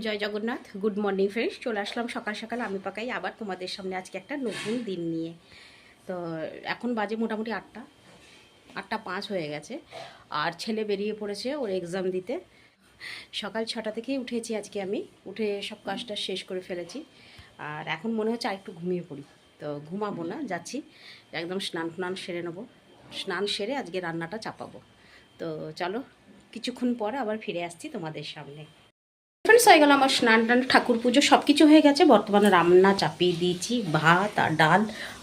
Jai Jagannath good morning friends চলে আসলাম সকাল সকাল আমি পাকাই আবার তোমাদের সামনে আজকে একটা নতুন দিন নিয়ে। তো এখন বাজে মোটামুটি আটটা আটটা পাঁচ হয়ে গেছে। আর ছেলে বেরিয়ে পড়েছে ওর এক্সাম দিতে। সকাল ছটা থেকেই উঠেছি আজকে আমি, উঠে সব কাজটা শেষ করে ফেলেছি। আর এখন মনে হচ্ছে আর একটু ঘুমিয়ে পড়ি। তো ঘুমাবো না, যাচ্ছি। একদম স্নান ফ্নান সেরে নেব। স্নান সেরে আজকে রান্নাটা চাপাবো। তো চলো, কিছুক্ষণ পর আবার ফিরে আসছি তোমাদের সামনে। ফ্রেন্ডস হয়ে গেল আমার স্নান টান, ঠাকুর পুজো সব কিছু হয়ে গেছে। বর্তমানে রান্না চাপিয়ে দিয়েছি, ভাত আর ডাল।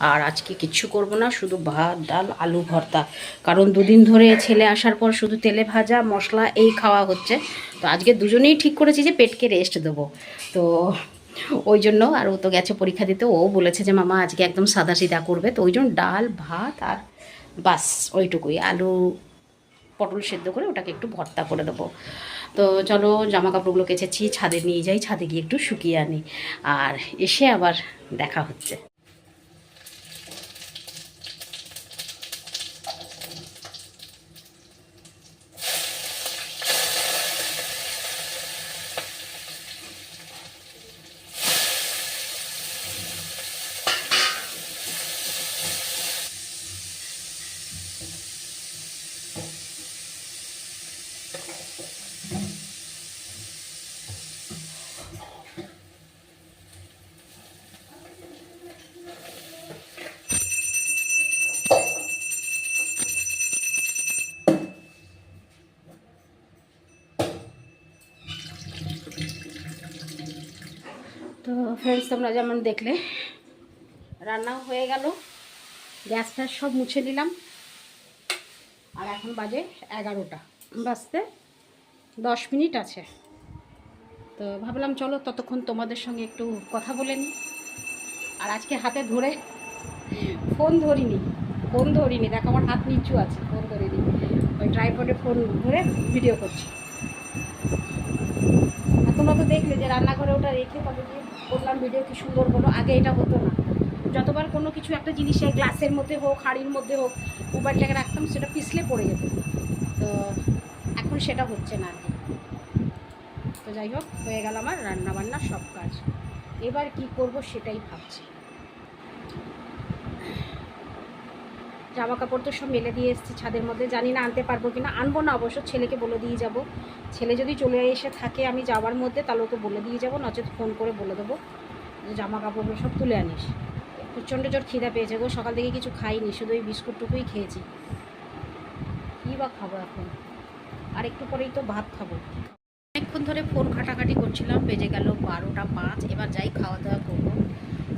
আর আজকে কিচ্ছু করব না, শুধু ভাত, ডাল, আলু ভর্তা। কারণ দুদিন ধরে ছেলে আসার পর শুধু তেলে ভাজা, মশলা, এই খাওয়া হচ্ছে। তো আজকে দুজনেই ঠিক করেছি যে পেটকে রেস্ট দেবো। তো ওই জন্য, আর ও তো গেছে পরীক্ষা দিতে, ও বলেছে যে, মামা, আজকে একদম সাদা সিধা করবে। তো ওই জন্য ডাল, ভাত আর বাস, ওইটুকুই। আলু পটল সেদ্ধ করে ওটাকে একটু ভর্তা করে দেবো তো চলো জামা কাপড়গুলো কেচেছি ছাদে নিয়ে যাই, ছাদে গিয়ে একটু শুকিয়ে আনি। আর এসে আবার দেখা হচ্ছে। তো ফ্রেন্ডস তোমরা যেমন দেখলে, রান্নাও হয়ে গেল। গ্যাস ফ্যাস সব মুছে নিলাম। আর এখন বাজে এগারোটা। বাজতে দশ মিনিট আছে। তো ভাবলাম চলো ততক্ষণ তোমাদের সঙ্গে একটু কথা বলে নিই। আর আজকে হাতে ধরে ফোন ধরিনি ফোন ধরিনি। দেখো আমার হাত নিচু আছে ফোন ধরিনি। ওই ট্রাইপডে ফোন ধরে ভিডিও করছি। তোমরা তো দেখলে যে রান্নাঘরে ওটা রেখে তবে করলাম ভিডিও কি সুন্দর হলো? আগে এটা হতো না। যতবার কোনো কিছু একটা জিনিসে গ্লাসের মধ্যে হোক, হাড়ির মধ্যে হোক মোবাইলটাকে রাখতাম, সেটা পিছলে পড়ে যেত। তো এখন সেটা হচ্ছে না আর কি। তো যাই হোক, হয়ে গেল আমার রান্না বান্না সব কাজ। এবার কি করব সেটাই ভাবছি। জামা কাপড় তো সব মেলে দিয়ে এসেছি ছাদের মধ্যে। জানি না আনতে পারব কিনা। আনব না অবশ্য, ছেলেকে বলে দিয়ে যাব। ছেলে যদি চলে এসে থাকে আমি যাওয়ার মধ্যে, তাহলে ওকে বলে দিয়ে যাব, নচেত ফোন করে বলে দেবো যে জামা কাপড়গুলো সব তুলে আনিস। প্রচণ্ড জোর খিদা পেয়েছে গো, সকাল থেকে কিছু খাইনি, শুধু ওই বিস্কুটটুকুই খেয়েছি। কী বা খাব এখন? আর একটু পরেই তো ভাত খাব। অনেকক্ষণ ধরে ফোন ঘাটাঘাটি করছিলাম, বেজে গেল বারোটা পাঁচ, এবার যাই খাওয়া দাওয়া করব।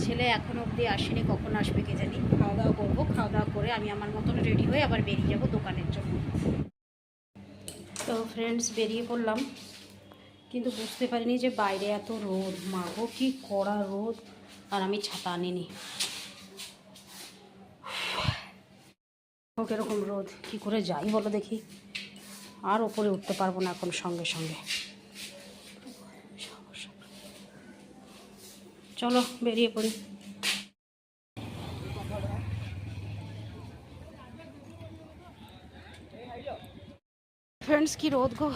ছেলে এখন অবধি আসেনি, কখন আসবে কে জানি। খাওয়া দাওয়া করব খাওয়া দাওয়া করে আমি আমার মতন রেডি হয়ে আবার বেরিয়ে যাব দোকানের জন্য। তো ফ্রেন্ডস বেরিয়ে পড়লাম। কিন্তু বুঝতে পারিনি যে বাইরে এত রোদ। মাগো কি কড়া রোদ। আর আমি ছাতা আনিনি। এরকম রোদ, কি করে যাই বলো দেখি। আর ওপরে উঠতে পারব না এখন সঙ্গে সঙ্গে। চলো বেরিয়ে পড়ি। ফ্রেন্ডস কি রোদ গো।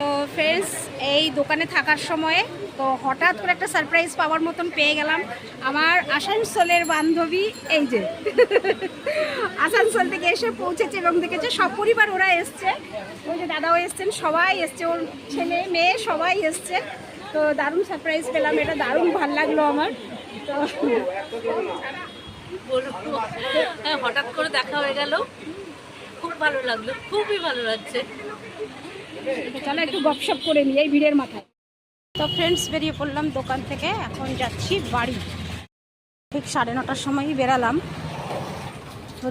তো ফ্রেন্ডস এই দোকানে থাকার সময়ে তো হঠাৎ করে একটা সারপ্রাইজ পাওয়ার মতন পেয়ে গেলাম। আমার আসানসোলের বান্ধবী এই যে আসানসোল থেকে এসে পৌঁছেছে এবং দেখেছে সব পরিবার ওরা এসছে। ওই যে দাদাও এসছেন সবাই এসছে ওর ছেলে মেয়ে সবাই এসছে। তো দারুণ সারপ্রাইজ পেলাম এটা দারুণ ভালো লাগল আমার। তো হ্যাঁ হঠাৎ করে দেখা হয়ে গেল। খুব ভালো লাগল খুবই ভালো লাগছে। চলো একটু গপসপ করে নিই এই ভিড়ের মাথায়। তো ফ্রেন্ডস বেরিয়ে পড়লাম দোকান থেকে। এখন যাচ্ছি বাড়ি। ঠিক সাড়ে নটার সময়ই বেরালাম।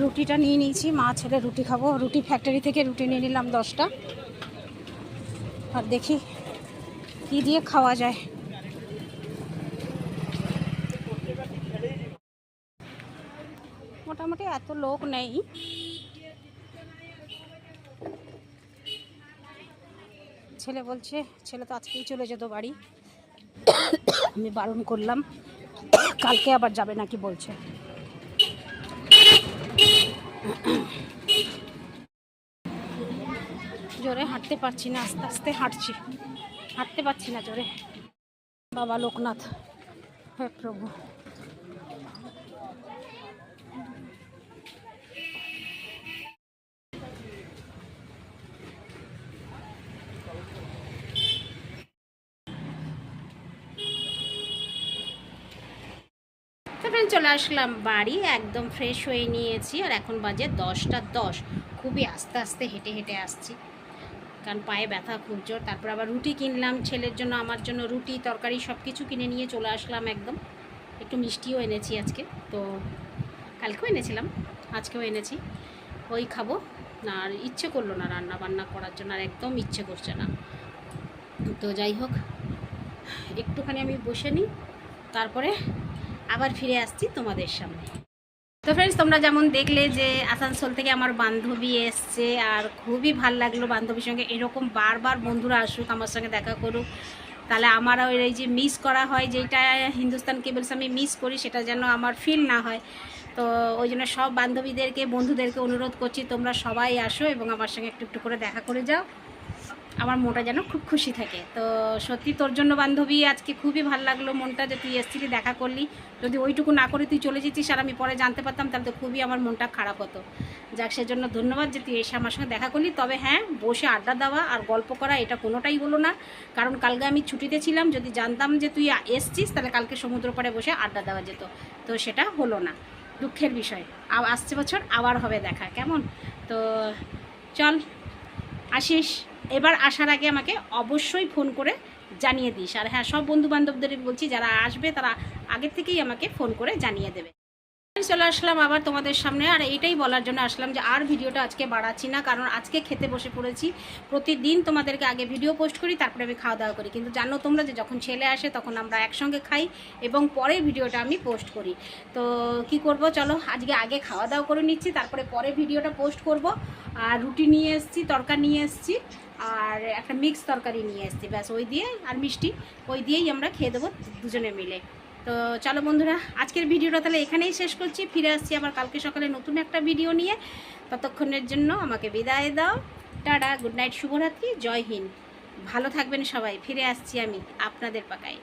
রুটিটা নিয়ে নিয়েছি, মা ছেলে রুটি খাব। রুটি ফ্যাক্টরি থেকে রুটি নিয়ে নিলাম দশটা। আর দেখি কী দিয়ে খাওয়া যায়। মোটামুটি এত লোক নেই। ছেলে বলছে, ছেলে তো আজকেই চলে যেত বাড়ি। আমি বারণ করলাম, কালকে আবার যাবে নাকি? বলছে। জোরে হাঁটতে পারছি না, আস্তে আস্তে হাঁটছি। হাঁটতে পারছি না জোরে। বাবা লোকনাথ, হে প্রভু। Friends, চলে আসলাম বাড়ি একদম ফ্রেশ হয়ে নিয়েছি আর এখন বাজে দশটা দশ। খুবই আস্তে আস্তে হেঁটে হেঁটে আসছি। কারণ পায়ে ব্যথা খুব জোর। তারপর আবার রুটি কিনলাম ছেলের জন্য আমার জন্য রুটি তরকারি সব কিছু কিনে নিয়ে চলে আসলাম একদম। একটু মিষ্টিও এনেছি আজকে তো কালকেও এনেছিলাম আজকেও এনেছি। ওই খাব। আর ইচ্ছে করল না রান্না বান্না করার জন্য আর একদম ইচ্ছে করছে না। তো যাই হোক একটুখানি আমি বসে নিই তারপরে আবার ফিরে আসছি তোমাদের সামনে। তো ফ্রেন্ডস তোমরা যেমন দেখলে যে আসানসোল থেকে আমার বান্ধবী এসছে আর খুবই ভালো লাগল বান্ধবীর সঙ্গে। এরকম বারবার বন্ধুরা আসুক, আমার সঙ্গে দেখা করুক। তাহলে আমার ওই যে মিস করা হয় যেটা হিন্দুস্তান কেবলস আমি মিস করি, সেটা যেন আমার ফিল না হয়। তো ওই জন্য সব বান্ধবীদেরকে, বন্ধুদেরকে অনুরোধ করছি, তোমরা সবাই আসো এবং আমার সঙ্গে একটু একটু করে দেখা করে যাও। আমার মনটা যেন খুব খুশি থাকে। তো সত্যি তোর জন্য বান্ধবী, আজকে খুবই ভালো লাগল মনটা যে তুই এসছিলি, দেখা করলি। যদি ওইটুকু না করে তুই চলে যেতিস আর আমি পরে জানতে পারতাম, তাহলে তো খুবই আমার মনটা খারাপ হতো। যাক, সেজন্য ধন্যবাদ যে তুই এসে আমার সঙ্গে দেখা করলি। তবে হ্যাঁ বসে আড্ডা দেওয়া আর গল্প করা এটা কোনোটাই হলো না। কারণ কালকে আমি ছুটিতে ছিলাম, যদি জানতাম যে তুই এসছিস, তাহলে কালকে সমুদ্র পাড়ে বসে আড্ডা দেওয়া যেত। তো সেটা হলো না। দুঃখের বিষয়। আসছে বছর আবার হবে দেখা। কেমন? তো চল, আসিস। এবার আসার আগে আমাকে অবশ্যই ফোন করে জানিয়ে দিস। আর হ্যাঁ সব বন্ধু বান্ধবদের বলছি, যারা আসবে তারা আগের থেকেই আমাকে ফোন করে জানিয়ে দেবে। চলে আসলাম আবার তোমাদের সামনে। আর এইটাই বলার জন্য আসলাম যে, আর ভিডিওটা আজকে বাড়াচ্ছি না, কারণ আজকে খেতে বসে পড়েছি। প্রতিদিন তোমাদেরকে আগে ভিডিও পোস্ট করি, তারপরে আমি খাওয়া দাওয়া করি। কিন্তু জানো তোমরা যে, যখন ছেলে আসে তখন আমরা একসঙ্গে খাই এবং পরে ভিডিওটা আমি পোস্ট করি। তো কি করব চলো, আজকে আগে খাওয়া দাওয়া করে নিচ্ছি, তারপরে পরে ভিডিওটা পোস্ট করব। আর রুটি নিয়ে এসেছি তরকারি নিয়ে এসেছি। আর একটা মিক্স তরকারি নিয়ে এসছি, ব্যাস ওই দিয়ে আর মিষ্টি, ওই দিয়েই আমরা খেয়ে দেবো দুজনে মিলে। তো চলো বন্ধুরা, আজকের ভিডিওটা তাহলে এখানেই শেষ করছি, ফিরে আসছি আবার কালকে সকালে নতুন একটা ভিডিও নিয়ে। ততক্ষণের জন্য আমাকে বিদায় দাও, টাটা গুড নাইট শুভরাত্রি, জয় হিন্দ। ভালো থাকবেন সবাই, ফিরে আসছি আমি আপনাদের পাকায়।